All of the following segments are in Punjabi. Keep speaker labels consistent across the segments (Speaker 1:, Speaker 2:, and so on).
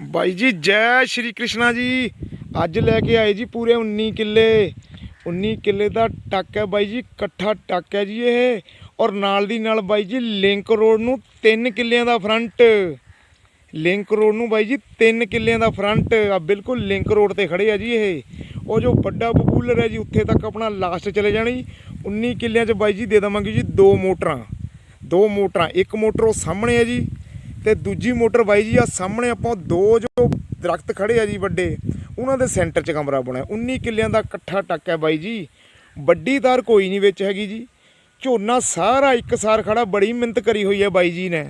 Speaker 1: ਬਾਈ ਜੀ, ਜੈ ਸ਼੍ਰੀ ਕ੍ਰਿਸ਼ਨਾ ਜੀ। ਅੱਜ ਲੈ ਕੇ ਆਏ ਜੀ ਪੂਰੇ 19 ਕਿੱਲੇ। 19 ਕਿੱਲੇ ਦਾ ਟੱਕ ਹੈ ਬਾਈ ਜੀ, ਇਕੱਠਾ ਟੱਕ ਹੈ ਜੀ ਇਹ। ਔਰ ਨਾਲ ਦੀ ਨਾਲ ਬਾਈ ਜੀ, ਲਿੰਕ ਰੋਡ ਨੂੰ 3 ਕਿੱਲਿਆਂ ਦਾ ਫਰੰਟ। ਲਿੰਕ ਰੋਡ ਨੂੰ ਬਾਈ ਜੀ 3 ਕਿੱਲਿਆਂ ਦਾ ਫਰੰਟ। ਆ ਬਿਲਕੁਲ ਲਿੰਕ ਰੋਡ ਤੇ ਖੜੇ ਆ ਜੀ ਇਹ। ਉਹ ਜੋ ਵੱਡਾ ਪਪੂਲਰ ਹੈ ਜੀ, ਉੱਥੇ ਤੱਕ ਆਪਣਾ ਲਾਸਟ ਚਲੇ ਜਾਣੀ 19 ਕਿੱਲਿਆਂ 'ਚ ਬਾਈ ਜੀ ਦੇ ਦਵਾਂਗੇ ਜੀ ਦੋ ਮੋਟਰਾਂ। ਦੋ ਮੋਟਰਾਂ, ਇੱਕ ਮੋਟਰ ਉਹ ਸਾਹਮਣੇ ਹੈ ਜੀ। ਤੇ ਦੂਜੀ ਮੋਟਰ ਬਾਈ ਜੀ ਆ, ਸਾਹਮਣੇ ਆਪਾਂ ਦੋ ਜੋ ਦਰਖਤ ਖੜੇ ਆ ਜੀ ਵੱਡੇ, ਉਹਨਾਂ ਦੇ ਸੈਂਟਰ 'ਚ ਕਮਰਾ ਬਣਿਆ। 19 ਕਿੱਲਿਆਂ ਦਾ ਇਕੱਠਾ ਟੱਕ ਹੈ ਬਾਈ ਜੀ। ਵੱਡੀ ਤਾਰ ਕੋਈ ਨਹੀਂ ਵਿੱਚ ਹੈਗੀ ਜੀ। ਝੋਨਾ ਸਾਰਾ ਇੱਕ ਸਾਰ ਖੜਾ, ਬੜੀ ਮਿਹਨਤ ਕਰੀ ਹੋਈ ਹੈ ਬਾਈ ਜੀ ਨੇ।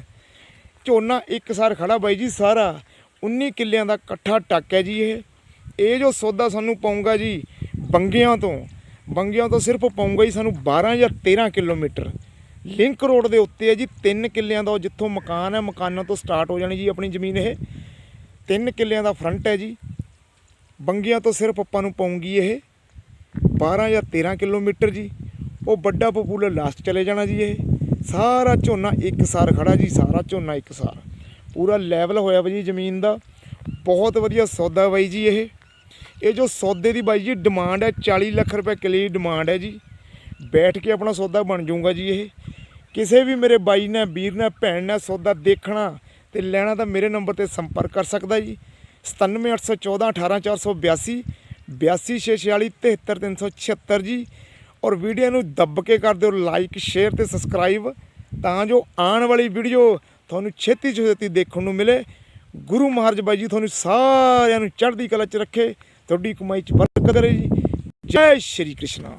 Speaker 1: ਝੋਨਾ ਇੱਕ ਸਾਰ ਖੜਾ ਬਾਈ ਜੀ ਸਾਰਾ। 19 ਕਿੱਲਿਆਂ ਦਾ ਇਕੱਠਾ ਟੱਕ ਹੈ ਜੀ ਇਹ। ਇਹ ਜੋ ਸੌਦਾ ਸਾਨੂੰ ਪਾਉਂਗਾ ਜੀ, ਬੰਗਿਆਂ ਤੋਂ ਬੰਗਿਆਂ ਤੋਂ ਸਿਰਫ ਪਾਉਂਗਾ ਹੀ ਸਾਨੂੰ 12 ਜਾਂ 13 ਕਿਲੋਮੀਟਰ। ਲਿੰਕ ਰੋਡ ਦੇ ਉੱਤੇ ਹੈ ਜੀ, ਤਿੰਨ ਕਿੱਲਿਆਂ ਦਾ ਉਹ ਜਿੱਥੋਂ ਮਕਾਨ ਹੈ, ਮਕਾਨਾਂ ਤੋਂ ਸਟਾਰਟ ਹੋ ਜਾਣੀ ਜੀ ਆਪਣੀ ਜ਼ਮੀਨ ਇਹ। ਤਿੰਨ ਕਿੱਲਿਆਂ ਦਾ ਫਰੰਟ ਹੈ ਜੀ। ਬੰਗੀਆਂ ਤੋਂ ਸਿਰਫ ਆਪਾਂ ਨੂੰ ਪਾਉਂਗੀ ਇਹ 12 ਜਾਂ 13 ਕਿਲੋਮੀਟਰ ਜੀ। ਉਹ ਵੱਡਾ ਪਪੂਲਰ ਲਾਸਟ ਚਲੇ ਜਾਣਾ ਜੀ ਇਹ। ਸਾਰਾ ਝੋਨਾ ਇੱਕ ਸਾਰ ਖੜਾ ਜੀ, ਸਾਰਾ ਝੋਨਾ ਇੱਕ ਸਾਰ। ਪੂਰਾ ਲੈਵਲ ਹੋਇਆ ਵਾ ਜੀ ਜ਼ਮੀਨ ਦਾ। ਬਹੁਤ ਵਧੀਆ ਸੌਦਾ ਬਾਈ ਜੀ ਇਹ। ਇਹ ਜੋ ਸੌਦੇ ਦੀ ਬਾਈ ਜੀ ਡਿਮਾਂਡ ਹੈ 40 ਲੱਖ ਰੁਪਏ ਕਿੱਲੇ ਦੀ ਡਿਮਾਂਡ ਹੈ ਜੀ। ਬੈਠ ਕੇ ਆਪਣਾ ਸੌਦਾ ਬਣ ਜਾਊਗਾ ਜੀ ਇਹ। ਕਿਸੇ ਵੀ ਮੇਰੇ ਬਾਈ ਨੇ ਵੀਰ ਨੇ ਭੈਣ ਨੇ ਸੌਦਾ ਦੇਖਣਾ ਤੇ ਲੈਣਾ ਤਾਂ ਮੇਰੇ ਨੰਬਰ ਤੇ ਸੰਪਰਕ ਕਰ ਸਕਦਾ ਜੀ। 97814 18482 82646 73376 ਜੀ। ਔਰ ਵੀਡੀਓ ਨੂੰ ਦੱਬ ਕੇ ਕਰ ਦਿਓ ਲਾਈਕ ਸ਼ੇਅਰ ਤੇ ਸਬਸਕ੍ਰਾਈਬ ਤਾਂ ਜੋ ਆਉਣ ਵਾਲੀ ਵੀਡੀਓ ਤੁਹਾਨੂੰ ਛੇਤੀ ਛੇਤੀ ਦੇਖਣ ਨੂੰ ਮਿਲੇ। ਗੁਰੂ ਮਹਾਰਾਜ ਬਾਈ ਜੀ ਤੁਹਾਨੂੰ ਸਾਰਿਆਂ ਨੂੰ ਚੜ੍ਹਦੀ ਕਲਾ 'ਚ ਰੱਖੇ। ਤੁਹਾਡੀ ਕਮਾਈ 'ਚ ਬਰਕਤ ਕਰੇ ਜੀ। ਜੈ ਸ਼੍ਰੀ ਕ੍ਰਿਸ਼ਨ।